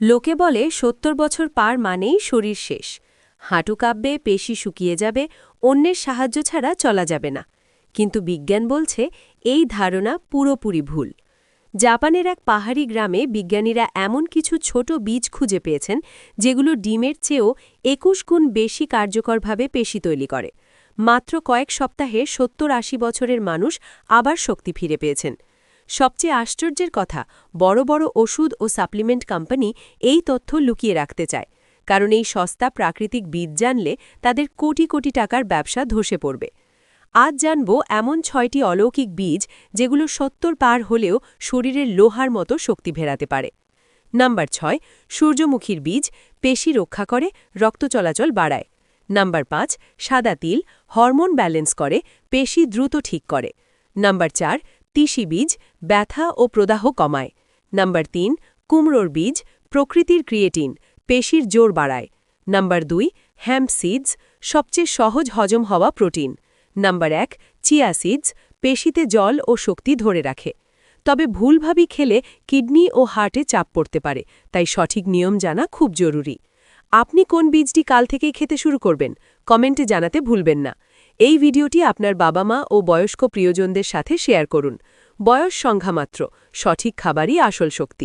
লোকে বলে সত্তর বছর পার মানেই শরীর শেষ। হাঁটু কাঁপবে, পেশি শুকিয়ে যাবে, অন্যের সাহায্য ছাড়া চলা যাবে না। কিন্তু বিজ্ঞান বলছে এই ধারণা পুরোপুরি ভুল। জাপানের এক পাহাড়ি গ্রামে বিজ্ঞানীরা এমন কিছু ছোট বীজ খুঁজে পেয়েছেন, যেগুলো ডিমের চেয়েও একুশ গুণ বেশি কার্যকরভাবে পেশি তৈরি করে। মাত্র কয়েক সপ্তাহে সত্তর আশি বছরের মানুষ আবার শক্তি ফিরে পেয়েছেন। সবচেয়ে আশ্চর্যের কথা, বড় বড় ওষুধ ও সাপ্লিমেন্ট কোম্পানি এই তথ্য লুকিয়ে রাখতে চায়, কারণ এই সস্তা প্রাকৃতিক বীজ জানলে তাদের কোটি কোটি টাকার ব্যবসা ধসে পড়বে। আজ জানব এমন ছয়টি অলৌকিক বীজ যেগুলো সত্তর পার হলেও শরীরের লোহার মতো শক্তি ভেরাতে পারে। নাম্বার ছয়, সূর্যমুখীর বীজ পেশি রক্ষা করে, রক্ত চলাচল বাড়ায়। নাম্বার পাঁচ, সাদা তিল হরমোন ব্যালেন্স করে, পেশি দ্রুত ঠিক করে। নাম্বার চার তিসি বীজ ব্যথা ও প্রদাহ কমায়। নাম্বার তিন, কুমড়োর বীজ প্রকৃতির ক্রিয়েটিন, পেশির জোর বাড়ায়। নাম্বার দুই, হ্যাম্প সিডস সবচেয়ে সহজ হজম হওয়া প্রোটিন। নাম্বার এক, চিয়া সিডস পেশিতে জল ও শক্তি ধরে রাখে। তবে ভুলভাবি খেলে কিডনি ও হার্টে চাপ পড়তে পারে, তাই সঠিক নিয়ম জানা খুব জরুরি। আপনি কোন বীজটি কাল থেকেই খেতে শুরু করবেন, কমেন্টে জানাতে ভুলবেন না। এই ভিডিওটি আপনার বাবা মা ও বয়স্ক প্রিয়জনদের সাথে শেয়ার করুন। বয়স সংখ্যা মাত্র, সঠিক খাবারই আসল শক্তি।